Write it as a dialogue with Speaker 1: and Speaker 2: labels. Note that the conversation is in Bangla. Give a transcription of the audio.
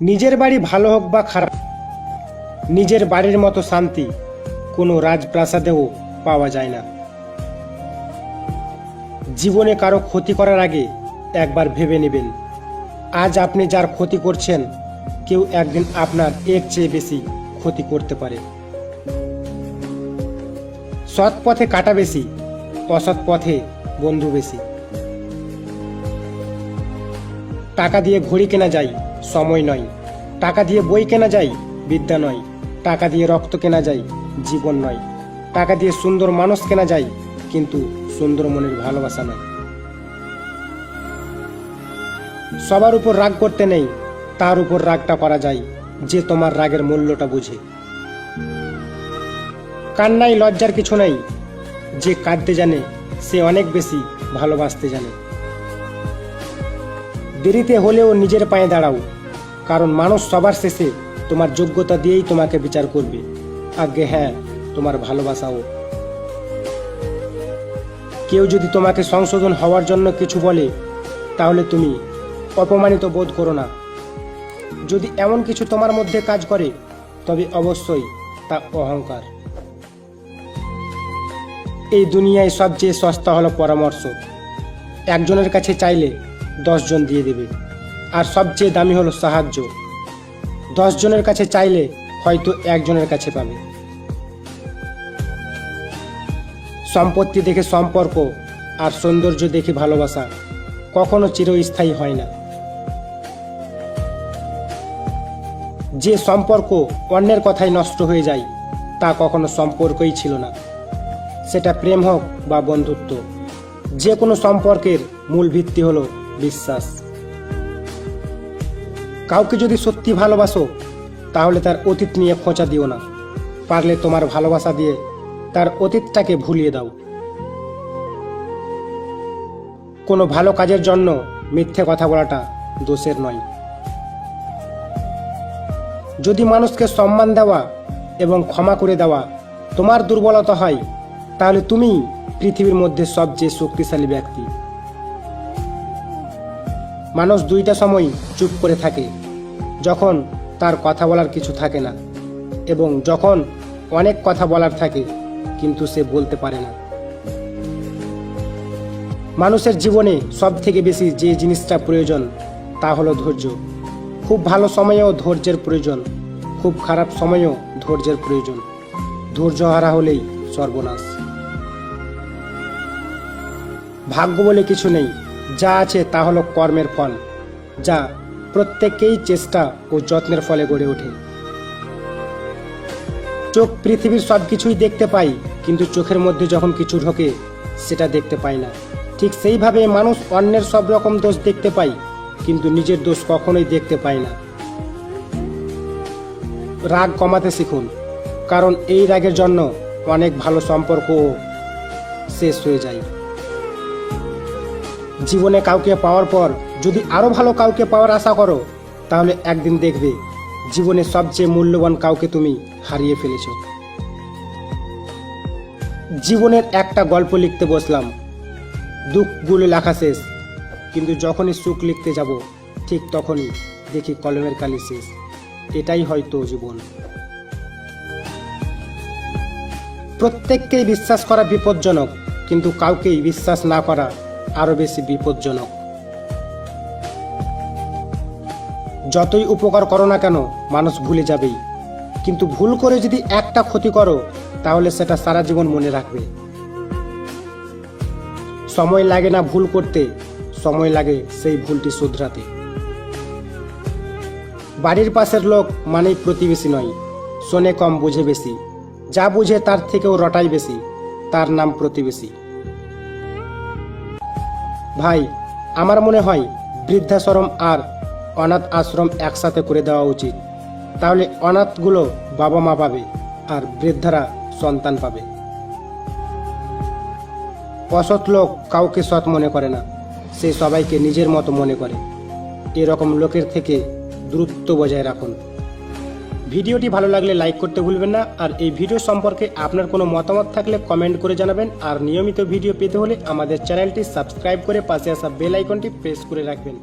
Speaker 1: নিজের বাড়ি ভালো হোক বা খারাপ, নিজের বাড়ির মতো শান্তি কোনো রাজপ্রাসাদেও পাওয়া যায় না। জীবনে কারও ক্ষতি করার আগে একবার ভেবে নেবেন, আজ আপনি যার ক্ষতি করছেন, কেউ একদিন আপনার এর চেয়ে বেশি ক্ষতি করতে পারে। সৎ পথে কাটা বেশি, অসৎ পথে বন্ধু বেশি। টাকা দিয়ে ঘড়ি কেনা যায়, সময় নয়। টাকা দিয়ে বই কেনা যায়, বিদ্যা নয়। টাকা দিয়ে রক্ত কেনা যায়, জীবন নয়। টাকা দিয়ে সুন্দর মানুষ কেনা যায়, কিন্তু সুন্দর মনের ভালোবাসা নয়। সবার উপর রাগ করতে নেই, তার উপর রাগটা করা যায়, যে তোমার রাগের মূল্যটা বুঝে। কান্নাই লজ্জার কিছু নেই, যে কাঁদতে জানে, সে অনেক বেশি ভালোবাসতে জানে। দেরিতে হলেও নিজের পায়ে দাঁড়াও। কারণ মানুষ সবার শেষে তোমার যোগ্যতা দিয়েই তোমাকে বিচার করবে। আগে হ্যাঁ তোমার ভালোবাসাও। কেউ যদি তোমাকে সংশোধন হওয়ার জন্য কিছু বলে, তাহলে তুমি অপমানিত বোধ করো না। যদি এমন কিছু তোমার মধ্যে কাজ করে, তবে অবশ্যই তা অহংকার। এই দুনিয়ায় সবচেয়ে সস্তা হলো পরামর্শ। একজনের কাছে চাইলে দশজন দিয়ে দেবে। আর সবচেয়ে দামি হলো সাহায্য। জনের কাছে চাইলে হয়তো একজনের কাছে পাবে। সম্পত্তি দেখে সম্পর্ক আর সৌন্দর্য দেখে ভালোবাসা কখনো চিরস্থায়ী হয় না। যে সম্পর্ক অন্যের কথায় নষ্ট হয়ে যায়, তা কখনো সম্পর্কই ছিল না। সেটা প্রেম হোক বা বন্ধুত্ব, যে কোনো সম্পর্কের মূল ভিত্তি হলো বিশ্বাস। কাউকে যদি সত্যি ভালোবাসো, তাহলে তার অতীত নিয়ে খোঁচা দিও না। পারলে তোমার ভালোবাসা দিয়ে তার অতীতটাকে ভুলিয়ে দাও। কোনো ভালো কাজের জন্য মিথ্যে কথা বলাটা দোষের নয়। যদি মানুষকে সম্মান দেওয়া এবং ক্ষমা করে দেওয়া তোমার দুর্বলতা হয়, তাহলে তুমি পৃথিবীর মধ্যে সবচেয়ে শক্তিশালী ব্যক্তি। মানুষ দুইটা সময় চুপ করে থাকে, যখন তার কথা বলার কিছু থাকে না এবং যখন অনেক কথা বলার থাকে, কিন্তু সে বলতে পারে না। মানুষের জীবনে সব থেকে বেশি যে জিনিসটা প্রয়োজন, তা হলো ধৈর্য। খুব ভালো সময়েও ধৈর্যের প্রয়োজন, খুব খারাপ সময়েও ধৈর্যের প্রয়োজন। ধৈর্য হারা হলেই সর্বনাশ। ভাগ্য বলে কিছু নেই যা আছে তা হলো কর্মের ফল, যা প্রত্যেকেই চেষ্টা ও যত্নের ফলে গড়ে ওঠে। চোখ পৃথিবীর সব কিছুই দেখতে পাই, কিন্তু চোখের মধ্যে যখন কিছু ঢোকে, সেটা দেখতে পাই না। ঠিক সেইভাবে মানুষ অন্যের সব রকম দোষ দেখতে পাই, কিন্তু নিজের দোষ কখনোই দেখতে পাই না। রাগ কমাতে শিখুন, কারণ এই রাগের জন্য অনেক ভালো সম্পর্কও শেষ হয়ে যায়। জীবনে কাউকে পাওয়ার পর যদি আরও ভালো কাউকে পাওয়ার আশা করো, তাহলে একদিন দেখবে জীবনে সবচেয়ে মূল্যবান কাউকে তুমি হারিয়ে ফেলেছ। জীবনের একটা গল্প লিখতে বসলাম। দুঃখগুলো লেখা শেষ, কিন্তু যখনই সুখ লিখতে যাব, ঠিক তখনই দেখি কলমের কালি শেষ। এটাই হয়তো জীবন। প্রত্যেককেই বিশ্বাস করা বিপজ্জনক, কিন্তু কাউকেই বিশ্বাস না করা আরও বেশি বিপজ্জনক। যতই উপকার করো না কেন, মানুষ ভুলে যাবেই। কিন্তু ভুল করে যদি একটা ক্ষতি করো, তাহলে সেটা সারা জীবন মনে রাখবে। সময় লাগে না ভুল করতে, সময় লাগে সেই ভুলটি শুধরাতে। বাড়ির পাশের লোক মানেই প্রতিবেশী নয়, শোনে কম বুঝে বেশি। যা বুঝে তার থেকেও রটাই বেশি, তার নাম প্রতিবেশী। ভাই, আমার মনে হয় বৃদ্ধাশ্রম আর অনাথ আশ্রম একসাথে করে দেওয়া উচিত। তাহলে অনাথগুলো বাবা মা পাবে আর বৃদ্ধারা সন্তান পাবে। অসৎ লোক কাউকে সৎ মনে করে না, সে সবাইকে নিজের মতো মনে করে। এরকম লোকের থেকে দূরত্ব বজায় রাখুন। ভিডিওটি ভালো লাগলে লাইক করতে ভুলবেন না, আর এই ভিডিও সম্পর্কে আপনার কোনো মতামত থাকলে কমেন্ট করে জানাবেন, আর নিয়মিত ভিডিও পেতে হলে আমাদের চ্যানেলটি সাবস্ক্রাইব করে পাশে আসা বেল আইকনটি প্রেস করে রাখবেন।